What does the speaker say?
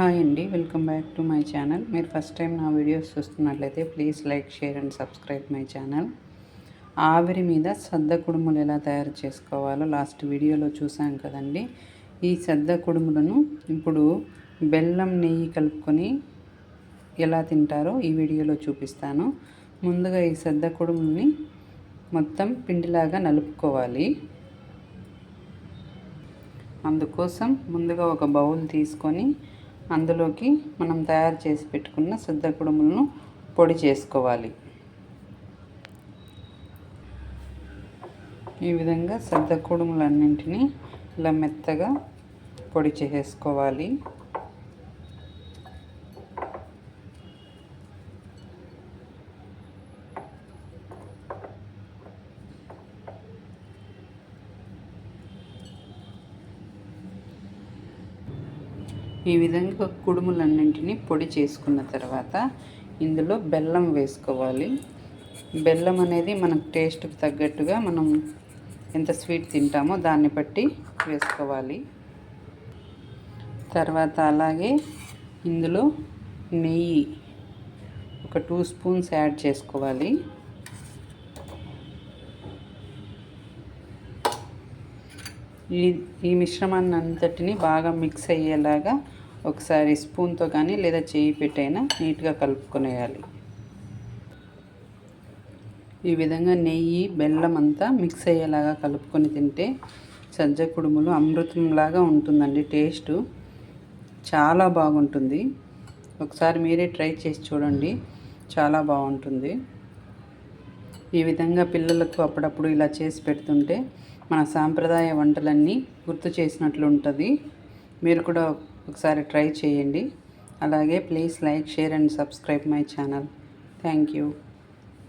Hi అండి welcome back to my channel. మీరు first time నా వీడియోస్ చూస్తున్నట్లయితే please like share and subscribe my channel. ఆవిరి మీద సద్ద కుడుములు ఎలా తయారు చేసుకోవాలో లాస్ట్ వీడియోలో చూసాం కదండి. ఈ సద్ద కుడుములను ఇప్పుడు బెల్లం నెయ్యి కలుపుకొని ఎలా తింటారో ఈ వీడియోలో చూపిస్తాను. ముందుగా ఈ సద్ద కుడుముని మొత్తం పిండిలాగా నలుపుకోవాలి. అందుకోసం ముందుగా ఒక బౌల్ తీసుకొని అందులోకి మనం తయారు చేసి పెట్టుకున్న సిద్ధ కుడుములను పొడి చేసుకోవాలి. ఈ విధంగా సద్ద కుడుములన్నింటినీ ఇలా మెత్తగా పొడి చేసుకోవాలి. ఈ విధంగా కుడుములన్నింటినీ పొడి చేసుకున్న తర్వాత ఇందులో బెల్లం వేసుకోవాలి. బెల్లం అనేది మనకు టేస్ట్కి తగ్గట్టుగా మనం ఎంత స్వీట్ తింటామో దాన్ని బట్టి వేసుకోవాలి. తర్వాత అలాగే ఇందులో నెయ్యి ఒక టూ స్పూన్స్ యాడ్ చేసుకోవాలి. ఈ ఈ మిశ్రమాన్ని అంతటిని బాగా మిక్స్ అయ్యేలాగా ఒకసారి స్పూన్తో కానీ లేదా చేయి పెట్టైనా నీట్గా కలుపుకొనేయాలి. ఈ విధంగా నెయ్యి బెల్లం అంతా మిక్స్ అయ్యేలాగా కలుపుకొని తింటే సజ్జ కుడుములు అమృతంలాగా ఉంటుందండి టేస్ట్ చాలా బాగుంటుంది. ఒకసారి మీరే ట్రై చేసి చూడండి చాలా బాగుంటుంది. ఈ విధంగా పిల్లలకు అప్పుడప్పుడు ఇలా చేసి పెడుతుంటే మన సాంప్రదాయ వంటలన్నీ గుర్తు చేసినట్లు ఉంటుంది. మీరు కూడా ఒకసారి ట్రై చేయండి. అలాగే please like share and subscribe my channel. Thank you.